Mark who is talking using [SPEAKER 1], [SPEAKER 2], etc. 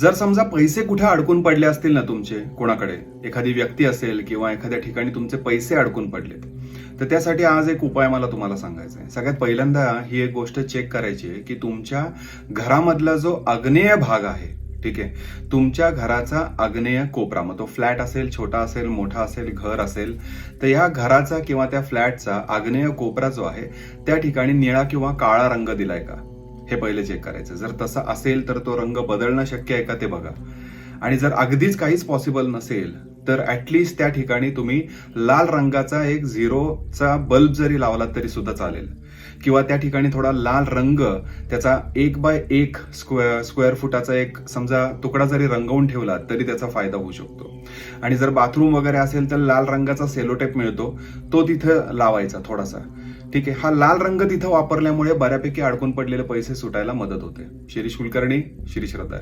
[SPEAKER 1] जर समजा पैसे कुठे अडकून पडले असतील ना तुमचे कोणाकडे? एखादी व्यक्ती असेल किंवा एखाद्या ठिकाणी तुमचे पैसे अडकून पडलेत. तर त्यासाठी आज एक उपाय मला तुम्हाला सांगायचा आहे. सगळ्यात पहिल्यांदा ही एक गोष्ट चेक करायची आहे की तुमच्या घरामधला जो आग्नेय भाग आहे ठीक आहे? तुमच्या घराचा आग्नेय कोपरा मग तो फ्लॅट असेल छोटा असेल मोठा असेल घर असेल तर या घराचा किंवा त्या फ्लॅटचा आग्नेय कोपरा जो आहे त्या ठिकाणी निळा किंवा काळा रंग दिलाय का? हे पहिले चेक करायचं. जर तसं असेल तर तो रंग बदलणं शक्य आहे का ते बघा. आणि जर अगदीच काहीच पॉसिबल नसेल तर ऍटलिस्ट त्या ठिकाणी तुम्ही लाल रंगाचा एक झिरोचा बल्ब जरी लावला तरी सुद्धा चालेल. किंवा त्या ठिकाणी थोडा लाल रंग त्याचा एक बाय एक स्क्वेअर स्क्वेअर फुटाचा एक समजा तुकडा जरी रंगवून ठेवला तरी त्याचा फायदा होऊ शकतो. आणि जर बाथरूम वगैरे असेल तर लाल रंगाचा सेलोटेप मिळतो. तो तिथं लावायचा थोडासा. ठीक आहे. हा लाल रंग तिथं वापरल्यामुळे बऱ्यापैकी अडकून पडलेले पैसे सुटायला मदत होते. शिरीष कुलकर्णी श्री श्रद्धा